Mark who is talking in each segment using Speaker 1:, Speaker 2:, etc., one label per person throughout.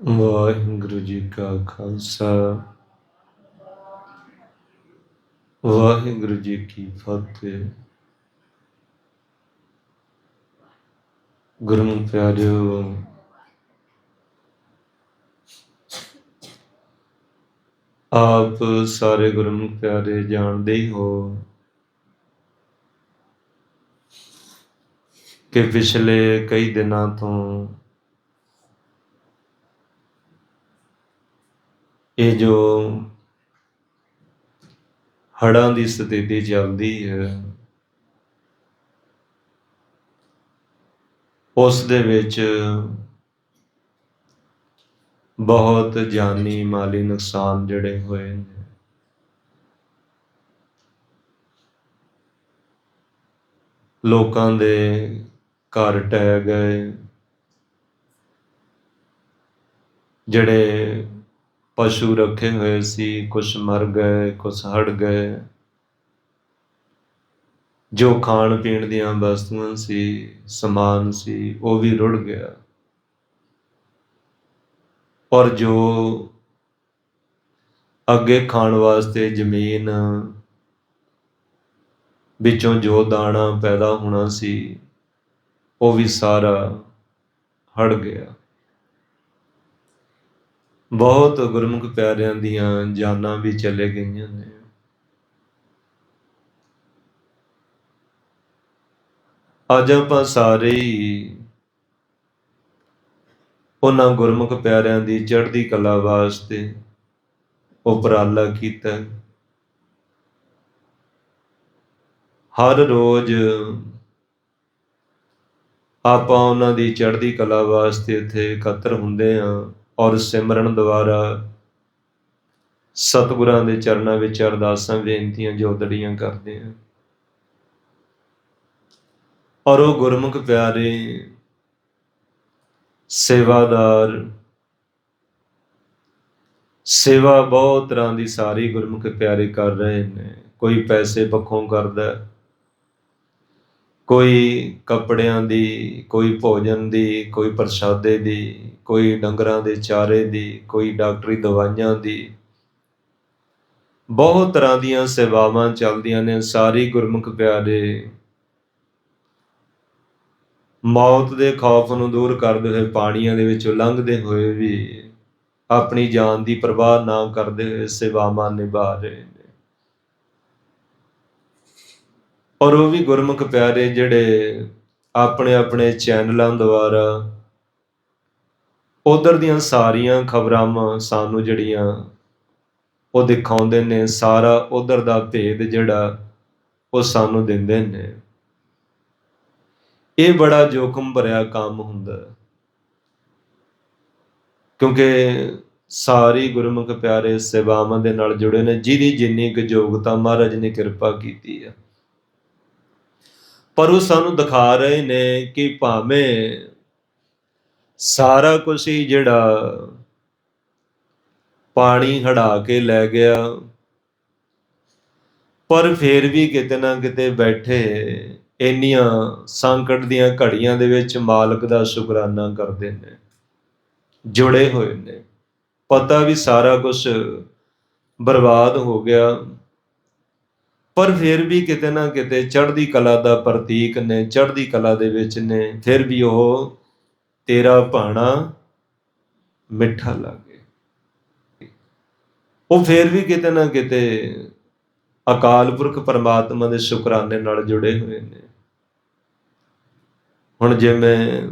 Speaker 1: ਵਾਹਿਗੁਰੂ ਜੀ ਕਾ ਖਾਲਸਾ ਵਾਹਿਗੁਰੂ ਜੀ ਕੀ ਫਤਿਹ ਗੁਰਮੁਖ ਪਿਆਰਿਓ ਆਪ ਸਾਰੇ ਗੁਰਮੁਖ ਪਿਆਰੇ ਜਾਣਦੇ ਹੀ ਹੋ ਕਿ ਪਿਛਲੇ ਕਈ ਦਿਨਾਂ ਤੋਂ ਇਹ ਜੋ ਹੜ੍ਹਾਂ ਦੀ ਸਥਿਤੀ ਚੱਲਦੀ ਹੈ, ਉਸ ਦੇ ਵਿੱਚ ਬਹੁਤ ਜਾਨੀ ਮਾਲੀ ਨੁਕਸਾਨ ਜਿਹੜੇ ਹੋਏ ਨੇ। ਲੋਕਾਂ ਦੇ ਘਰ ਟਹਿ ਗਏ। ਜਿਹੜੇ ਪਸ਼ੂ ਰੱਖੇ ਹੋਏ ਸੀ, ਕੁਛ ਮਰ ਗਏ, ਕੁਛ ਹੜ ਗਏ। ਜੋ ਖਾਣ ਪੀਣ ਦੀਆਂ ਵਸਤੂਆਂ ਸੀ, ਸਮਾਨ ਸੀ, ਉਹ ਵੀ ਰੁੜ ਗਿਆ। ਔਰ ਜੋ ਅੱਗੇ ਖਾਣ ਵਾਸਤੇ ਜ਼ਮੀਨ ਵਿੱਚੋਂ ਜੋ ਦਾਣਾ ਪੈਦਾ ਹੋਣਾ ਸੀ, ਉਹ ਵੀ ਸਾਰਾ ਹੜ ਗਿਆ। ਬਹੁਤ ਗੁਰਮੁਖ ਪਿਆਰਿਆਂ ਦੀਆਂ ਜਾਨਾਂ ਵੀ ਚਲੇ ਗਈਆਂ ਨੇ। ਅੱਜ ਆਪਾਂ ਸਾਰੇ ਹੀ ਉਹਨਾਂ ਗੁਰਮੁਖ ਪਿਆਰਿਆਂ ਦੀ ਚੜ੍ਹਦੀ ਕਲਾ ਵਾਸਤੇ ਉਪਰਾਲਾ ਕੀਤਾ। ਹਰ ਰੋਜ਼ ਆਪਾਂ ਉਹਨਾਂ ਦੀ ਚੜ੍ਹਦੀ ਕਲਾ ਵਾਸਤੇ ਇੱਥੇ ਇਕੱਤਰ ਹੁੰਦੇ ਆਂ ਔਰ ਸਿਮਰਨ ਦੁਆਰਾ ਸਤਿਗੁਰਾਂ ਦੇ ਚਰਨਾਂ ਵਿੱਚ ਅਰਦਾਸਾਂ ਬੇਨਤੀਆਂ ਜੋਦੜੀਆਂ ਕਰਦੇ ਆਂ ਔਰ ਉਹ ਗੁਰਮੁਖ ਪਿਆਰੇ, ਸੇਵਾਦਾਰ, ਸੇਵਾ ਬਹੁਤ ਤਰ੍ਹਾਂ ਦੀ ਸਾਰੀ ਗੁਰਮੁਖ ਪਿਆਰੇ ਕਰ ਰਹੇ ਨੇ। ਕੋਈ ਪੈਸੇ ਪੱਖੋਂ ਕਰਦਾ, ਕੋਈ ਕੱਪੜਿਆਂ ਦੀ, ਕੋਈ ਭੋਜਨ ਦੀ, ਕੋਈ ਪ੍ਰਸ਼ਾਦੇ ਦੀ ਕੋਈ ਡੰਗਰਾਂ ਦੇ ਚਾਰੇ ਦੀ, ਕੋਈ ਡਾਕਟਰੀ ਦਵਾਈਆਂ ਦੀ। ਬਹੁਤ ਤਰ੍ਹਾਂ ਦੀਆਂ ਸੇਵਾਵਾਂ ਚੱਲਦੀਆਂ ਨੇ, ਸਾਰੀ ਗੁਰਮੁਖ ਪਿਆਰੇ। ਮੌਤ ਦੇ ਖੌਫ ਨੂੰ ਦੂਰ ਕਰਦੇ ਹੋਏ, ਪਾਣੀਆਂ ਦੇ ਵਿੱਚੋਂ ਲੰਘਦੇ ਹੋਏ ਵੀ ਆਪਣੀ ਜਾਨ ਦੀ ਪਰਵਾਹ ਨਾ ਕਰਦੇ ਹੋਏ ਸੇਵਾਵਾਂ ਨਿਭਾ ਰਹੇ ਨੇ। ਔਰ ਉਹ ਵੀ ਗੁਰਮੁਖ ਪਿਆਰੇ ਜਿਹੜੇ ਆਪਣੇ ਆਪਣੇ ਚੈਨਲਾਂ ਦੁਆਰਾ ਉਧਰ ਦੀਆਂ ਸਾਰੀਆਂ ਖਬਰਾਂ ਸਾਨੂੰ ਜਿਹੜੀਆਂ ਉਹ ਦਿਖਾਉਂਦੇ ਨੇ, ਸਾਰਾ ਉਧਰ ਦਾ ਭੇਦ ਜਿਹੜਾ ਉਹ ਸਾਨੂੰ ਦਿੰਦੇ ਨੇ। ਇਹ ਬੜਾ ਜੋਖਮ ਭਰਿਆ ਕੰਮ ਹੁੰਦਾ ਕਿਉਂਕਿ ਸਾਰੀ ਗੁਰਮੁਖ ਪਿਆਰੇ ਸੇਵਾਵਾਂ ਦੇ ਨਾਲ ਜੁੜੇ ਨੇ, ਜਿਹਦੀ ਜਿੰਨੀ ਕੁ ਯੋਗਤਾ ਮਹਾਰਾਜ ਨੇ ਕਿਰਪਾ ਕੀਤੀ ਹੈ। ਪਰ ਉਹ ਸਾਨੂੰ ਦਿਖਾ ਰਹੇ ਨੇ ਕਿ ਭਾਵੇਂ ਸਾਰਾ ਕੁਝ ਹੀ ਜਿਹੜਾ ਪਾਣੀ ਹੜਾ ਕੇ ਲੈ ਗਿਆ। ਪਰ ਫਿਰ ਵੀ ਕਿਤੇ ਨਾ ਕਿਤੇ ਬੈਠੇ ਇੰਨੀਆਂ ਸੰਕਟ ਦੀਆਂ ਘੜੀਆਂ ਦੇ ਵਿੱਚ ਮਾਲਕ ਦਾ ਸ਼ੁਕਰਾਨਾ ਕਰਦੇ ਨੇ, ਜੁੜੇ ਹੋਏ ਨੇ। ਪਤਾ ਵੀ ਸਾਰਾ ਕੁਝ ਬਰਬਾਦ ਹੋ ਗਿਆ। ਪਰ ਫਿਰ ਵੀ ਕਿਤੇ ਨਾ ਕਿਤੇ ਚੜ੍ਹਦੀ ਕਲਾ ਦਾ ਪ੍ਰਤੀਕ ਨੇ, ਚੜ੍ਹਦੀ ਕਲਾ ਦੇ ਵਿੱਚ ਨੇ। ਫਿਰ ਵੀ ਉਹ ਤੇਰਾ ਭਾਣਾ ਮਿੱਠਾ ਲੱਗੇ। ਉਹ ਫਿਰ ਵੀ ਕਿਤੇ ਨਾ ਕਿਤੇ ਅਕਾਲ ਪੁਰਖ ਪਰਮਾਤਮਾ ਦੇ ਸ਼ੁਕਰਾਨੇ ਨਾਲ ਜੁੜੇ ਹੋਏ ਨੇ। ਹੁਣ ਜਿਵੇਂ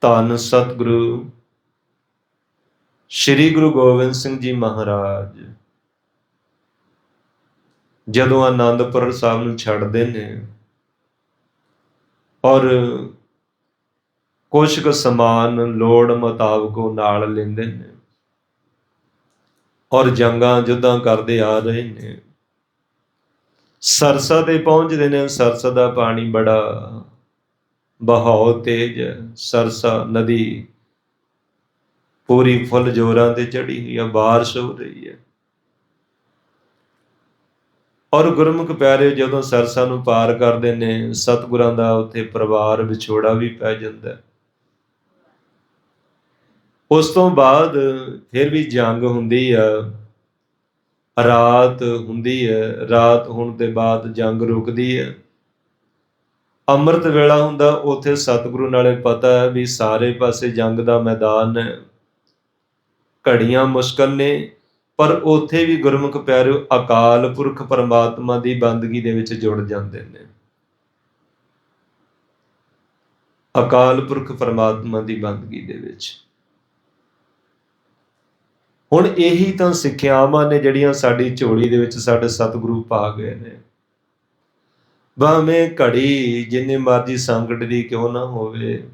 Speaker 1: ਧੰਨ ਸਤਿਗੁਰੂ ਸ੍ਰੀ ਗੁਰੂ ਗੋਬਿੰਦ ਸਿੰਘ ਜੀ ਮਹਾਰਾਜ ਜਦੋਂ ਆਨੰਦਪੁਰ ਸਾਹਿਬ ਨੂੰ ਛੱਡਦੇ ਨੇ ਔਰ ਕੁਝ ਕੁ ਸਮਾਨ ਲੋੜ ਮੁਤਾਬਕ ਉਹ ਨਾਲ ਲੈਂਦੇ ਨੇ ਔਰ ਜੰਗਾਂ ਜੁੱਦਾਂ ਕਰਦੇ ਆ ਰਹੇ ਨੇ ਸਰਸਾ ਤੇ ਪਹੁੰਚਦੇ ਨੇ ਸਰਸਾ ਦਾ ਪਾਣੀ ਬੜਾ ਬਹਾਉ ਤੇਜ ਸਰਸਾ ਨਦੀ ਪੂਰੀ ਫੁੱਲ ਜੋਰਾਂ ਤੇ ਚੜੀ ਹੋਈ ਆ بارش ਹੋ ਰਹੀ ਹੈ ਔਰ ਗੁਰਮੁਖ ਪਿਆਰੇ ਜਦੋਂ ਸਰਸਾ ਨੂੰ ਪਾਰ ਕਰਦੇ ਨੇ ਸਤਿਗੁਰਾਂ ਦਾ ਉੱਥੇ ਪਰਿਵਾਰ ਵਿਛੋੜਾ ਵੀ ਪੈ ਜਾਂਦਾ ਉਸ ਤੋਂ ਬਾਅਦ ਫਿਰ ਵੀ ਜੰਗ ਹੁੰਦੀ ਆ, ਰਾਤ ਹੁੰਦੀ ਹੈ ਰਾਤ ਹੋਣ ਦੇ ਬਾਅਦ ਜੰਗ ਰੁਕਦੀ ਹੈ ਅੰਮ੍ਰਿਤ ਵੇਲਾ ਹੁੰਦਾ, ਉੱਥੇ ਸਤਿਗੁਰੂ ਨਾਲੇ ਪਤਾ ਹੈ ਵੀ ਸਾਰੇ ਪਾਸੇ ਜੰਗ ਦਾ ਮੈਦਾਨ ਹੈ। ਘੜੀਆਂ ਮੁਸ਼ਕਲ ਨੇ, ਪਰ ਉੱਥੇ ਵੀ ਗੁਰਮੁਖ ਪਿਆਰਿਓ ਅਕਾਲ ਪੁਰਖ ਪਰਮਾਤਮਾ ਦੀ ਬੰਦਗੀ ਦੇ ਵਿੱਚ ਜੁੜ ਜਾਂਦੇ ਨੇ। ਅਕਾਲ ਪੁਰਖ ਪਰਮਾਤਮਾ ਦੀ ਬੰਦਗੀ ਦੇ ਵਿੱਚ। ਹੁਣ ਇਹੀ ਤਾਂ ਸਿੱਖਿਆਵਾਂ ਨੇ ਜਿਹੜੀਆਂ ਸਾਡੀ ਝੋਲੀ ਦੇ ਵਿੱਚ ਸਾਡੇ ਸਤਿਗੁਰੂ ਪਾ ਗਏ ਨੇ। ਭਾਵੇਂ ਘੜੀ ਜਿੰਨੇ ਮਰਜ਼ੀ ਸੰਕਟ ਦੀ ਕਿਉਂ ਨਾ ਹੋਵੇ।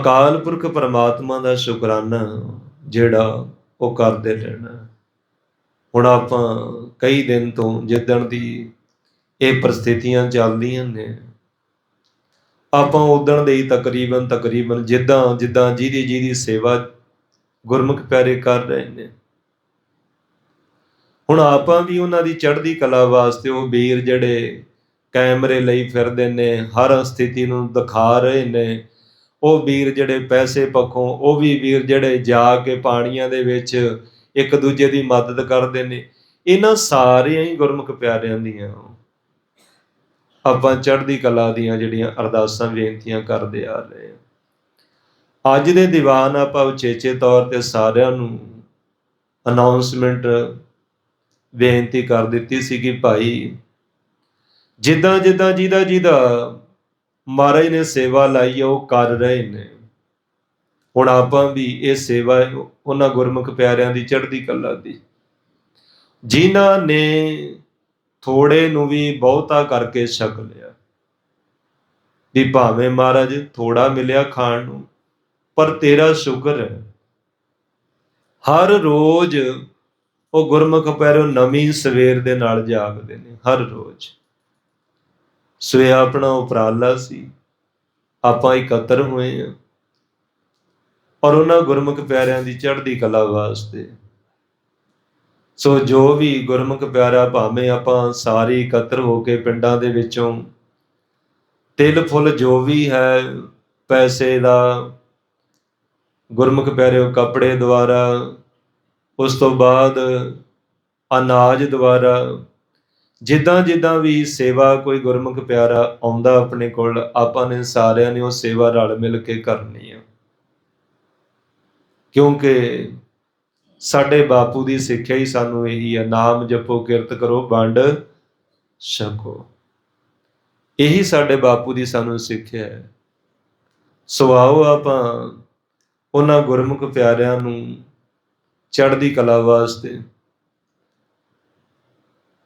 Speaker 1: ਅਕਾਲ ਪੁਰਖ ਪਰਮਾਤਮਾ ਦਾ ਸ਼ੁਕਰਾਨਾ ਜਿਹੜਾ ਉਹ ਕਰਦੇ ਰਹਿਣਾ। ਹੁਣ ਆਪਾਂ ਕਈ ਦਿਨ ਤੋਂ ਜਿੱਦਣ ਦੀ ਇਹ ਪ੍ਰਸਥਿਤੀਆਂ ਚੱਲਦੀਆਂ ਨੇ ਆਪਾਂ ਉਦਣ ਦੇ ਹੀ ਤਕਰੀਬਨ ਤਕਰੀਬਨ ਜਿੱਦਾਂ ਜਿੱਦਾਂ ਜਿਹਦੀ ਜਿਹਦੀ ਸੇਵਾ ਗੁਰਮੁਖ ਪਿਆਰੇ ਕਰ ਰਹੇ ਨੇ। ਹੁਣ ਆਪਾਂ ਵੀ ਉਹਨਾਂ ਦੀ ਚੜ੍ਹਦੀ ਕਲਾ ਵਾਸਤੇ ਉਹ ਵੀਰ ਜਿਹੜੇ ਕੈਮਰੇ ਲਈ ਫਿਰਦੇ ਨੇ, ਹਰ ਸਥਿਤੀ ਨੂੰ ਦਿਖਾ ਰਹੇ ਨੇ, ਉਹ ਵੀਰ ਜਿਹੜੇ ਪੈਸੇ ਪੱਖੋਂ, ਉਹ ਵੀ ਵੀਰ ਜਿਹੜੇ ਜਾ ਕੇ ਪਾਣੀਆਂ ਦੇ ਵਿੱਚ ਇੱਕ ਦੂਜੇ ਦੀ ਮਦਦ ਕਰਦੇ ਨੇ। ਇਹਨਾਂ ਸਾਰਿਆਂ ਹੀ ਗੁਰਮੁਖ ਪਿਆਰਿਆਂ ਦੀਆਂ। ਆਪਾਂ ਚੜ੍ਹਦੀ ਕਲਾ ਦੀਆਂ ਜਿਹੜੀਆਂ ਅਰਦਾਸਾਂ, ਬੇਨਤੀਆਂ ਕਰਦੇ ਆ ਰਹੇ ਹਾਂ। ਅੱਜ ਦੇ ਦੀਵਾਨ ਆਪਾਂ ਉਚੇਚੇ ਤੌਰ ਤੇ ਸਾਰਿਆਂ ਨੂੰ ਅਨਾਉਂਸਮੈਂਟ ਬੇਨਤੀ ਕਰ ਦਿੱਤੀ ਸੀ ਕਿ ਭਾਈ ਜਿੱਦਾਂ ਜਿੱਦਾਂ ਜਿਹਦਾ ਜਿਹਦਾ ਮਹਾਰਾਜ ਨੇ ਸੇਵਾ ਲਾਈ ਉਹ ਕਰ ਰਹੇ ਨੇ। ਹੁਣ ਆਪਾਂ ਵੀ ਇਹ ਸੇਵਾ ਉਹਨਾਂ ਗੁਰਮੁਖ ਪਿਆਰਿਆਂ ਦੀ ਚੜ੍ਹਦੀ ਕਲਾ ਦੀ। ਜਿਨ੍ਹਾਂ ਨੇ ਥੋੜੇ ਨੂੰ ਵੀ ਬਹੁਤਾ ਕਰਕੇ ਛਕ ਲਿਆ। ਵੀ ਭਾਵੇਂ ਮਹਾਰਾਜ ਥੋੜਾ ਮਿਲਿਆ ਖਾਣ ਨੂੰ, ਪਰ ਤੇਰਾ ਸ਼ੁਕਰ ਹੈ। ਹਰ ਰੋਜ਼ ਉਹ ਗੁਰਮੁਖ ਪੈਰੋਂ ਨਵੀਂ ਸਵੇਰ ਦੇ ਨਾਲ ਜਾਗਦੇ ਨੇ, ਹਰ ਰੋਜ਼। ਸਵੇ ਆਪਣਾ ਉਪਰਾਲਾ ਸੀ, ਆਪਾਂ ਇਕੱਤਰ ਹੋਏ ਆ ਔਰ ਉਹਨਾਂ ਗੁਰਮੁਖ ਪਿਆਰਿਆਂ ਦੀ ਚੜ੍ਹਦੀ ਕਲਾ ਵਾਸਤੇ ਸੋ ਜੋ ਵੀ ਗੁਰਮੁਖ ਪਿਆਰਾ ਭਾਵੇਂ ਆਪਾਂ ਸਾਰੇ ਇਕੱਤਰ ਹੋ ਕੇ ਪਿੰਡਾਂ ਦੇ ਵਿੱਚੋਂ ਤਿਲ ਫੁੱਲ ਜੋ ਵੀ ਹੈ, ਪੈਸੇ ਦਾ, ਗੁਰਮੁਖ ਪਿਆਰਿਓ ਕੱਪੜੇ ਦੁਆਰਾ, ਉਸ ਤੋਂ ਬਾਅਦ ਅਨਾਜ ਦੁਆਰਾ, ਜਿੱਦਾਂ ਜਿੱਦਾਂ ਵੀ ਸੇਵਾ ਕੋਈ ਗੁਰਮੁਖ ਪਿਆਰਾ ਆਉਂਦਾ ਆਪਣੇ ਕੋਲ, ਆਪਾਂ ਨੇ ਸਾਰਿਆਂ ਨੇ ਉਹ ਸੇਵਾ ਰਲ ਮਿਲ ਕੇ ਕਰਨੀ ਆ। ਕਿਉਂਕਿ ਸਾਡੇ ਬਾਪੂ ਦੀ ਸਿੱਖਿਆ ਹੀ ਸਾਨੂੰ ਇਹੀ ਹੈ ਨਾਮ ਜਪੋ, ਕਿਰਤ ਕਰੋ, ਵੰਡ ਛਕੋ। ਇਹੀ ਸਾਡੇ ਬਾਪੂ ਦੀ ਸਾਨੂੰ ਸਿੱਖਿਆ ਹੈ। ਸੋ ਆਓ ਆਪਾਂ ਉਹਨਾਂ ਗੁਰਮੁਖ ਪਿਆਰਿਆਂ ਨੂੰ ਚੜ੍ਹਦੀ ਕਲਾ ਵਾਸਤੇ।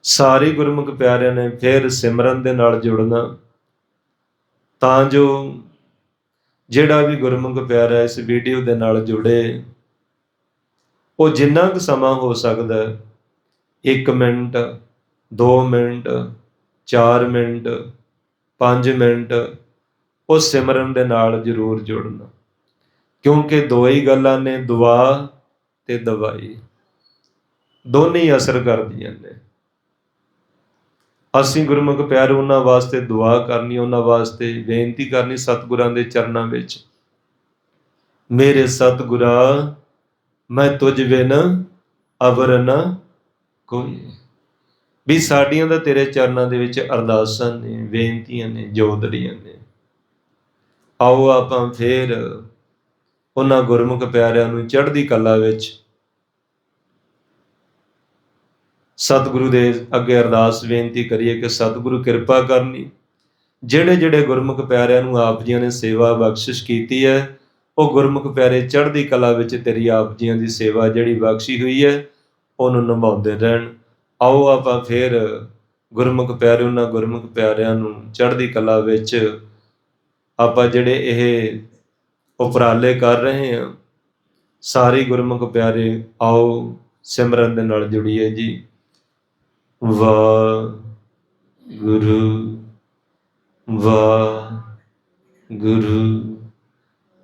Speaker 1: ਸਾਰੇ ਗੁਰਮੁਖ ਪਿਆਰਿਆਂ ਨੇ ਫਿਰ ਸਿਮਰਨ ਦੇ ਨਾਲ ਜੁੜਨਾ। ਤਾਂ ਜੋ ਜਿਹੜਾ ਵੀ ਗੁਰਮੁਖ ਪਿਆਰਾ ਇਸ ਵੀਡੀਓ ਦੇ ਨਾਲ ਜੁੜੇ। ਉਹ ਜਿੰਨਾ ਕੁ ਸਮਾਂ ਹੋ ਸਕਦਾ 1 ਮਿੰਟ 2 ਮਿੰਟ 4 ਮਿੰਟ 5 ਮਿੰਟ, ਉਹ ਸਿਮਰਨ ਦੇ ਨਾਲ ਜ਼ਰੂਰ ਜੁੜਨਾ। ਕਿਉਂਕਿ ਦੋ ਹੀ ਗੱਲਾਂ ਨੇ, ਦੁਆ ਤੇ ਦਵਾਈ। ਦੋਨੇ ਹੀ ਅਸਰ ਕਰਦੀਆਂ ਨੇ। ਅਸੀਂ ਗੁਰਮੁਖ ਪਿਆਰ, ਉਹਨਾਂ ਵਾਸਤੇ ਦੁਆ ਕਰਨੀ, ਉਹਨਾਂ ਵਾਸਤੇ ਬੇਨਤੀ ਕਰਨੀ ਸਤਿਗੁਰਾਂ ਦੇ ਚਰਨਾਂ ਵਿੱਚ। ਮੇਰੇ ਸਤਿਗੁਰਾਂ ਮੈਂ ਤੁਝ ਬਿਨ ਅਵਰ ਨ ਕੋਈ। ਵੀ ਸਾਡੀਆਂ ਦਾ ਤੇਰੇ ਚਰਨਾਂ ਦੇ ਵਿੱਚ ਅਰਦਾਸਾਂ ਨੇ, ਬੇਨਤੀਆਂ ਨੇ ਜੋਦੜੀਆਂ ਨੇ। ਆਓ ਆਪਾਂ ਫੇਰ ਉਹਨਾਂ ਗੁਰਮੁਖ ਪਿਆਰਿਆਂ ਨੂੰ ਚੜ੍ਹਦੀ ਕਲਾ ਵਿੱਚ ਸਤਿਗੁਰੂ ਦੇ ਅੱਗੇ ਅਰਦਾਸ, ਬੇਨਤੀ ਕਰੀਏ ਕਿ ਸਤਿਗੁਰੂ ਕਿਰਪਾ ਕਰਨੀ। ਜਿਹੜੇ ਜਿਹੜੇ ਗੁਰਮੁਖ ਪਿਆਰਿਆਂ ਨੂੰ ਆਪ ਜੀਆਂ ਨੇ ਸੇਵਾ ਬਖਸ਼ਿਸ਼ ਕੀਤੀ ਹੈ ਉਹ ਗੁਰਮੁਖ ਪਿਆਰੇ ਚੜ੍ਹਦੀ ਕਲਾ ਵਿੱਚ ਤੇਰੀ ਆਪ ਜੀਆਂ ਦੀ ਸੇਵਾ ਜਿਹੜੀ ਬਖਸ਼ੀ ਹੋਈ ਹੈ, ਉਹਨੂੰ ਨਿਭਾਉਂਦੇ ਰਹਿਣ। ਆਓ ਆਪਾਂ ਫੇਰ ਗੁਰਮੁਖ ਪਿਆਰੇ ਉਹਨਾਂ ਗੁਰਮੁਖ ਪਿਆਰਿਆਂ ਨੂੰ ਚੜ੍ਹਦੀ ਕਲਾ ਵਿੱਚ ਆਪਾਂ ਜਿਹੜੇ ਇਹ ਉਪਰਾਲੇ ਕਰ ਰਹੇ ਹਾਂ, ਸਾਰੇ ਗੁਰਮੁਖ ਪਿਆਰੇ ਆਓ ਸਿਮਰਨ ਦੇ ਨਾਲ ਜੁੜੀਏ ਜੀ। ਵਾ ਗੁਰੂ ਵਾ ਗੁਰੂ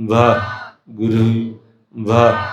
Speaker 1: ਵਾਹ ਗੁਰੂ ਵਾਹ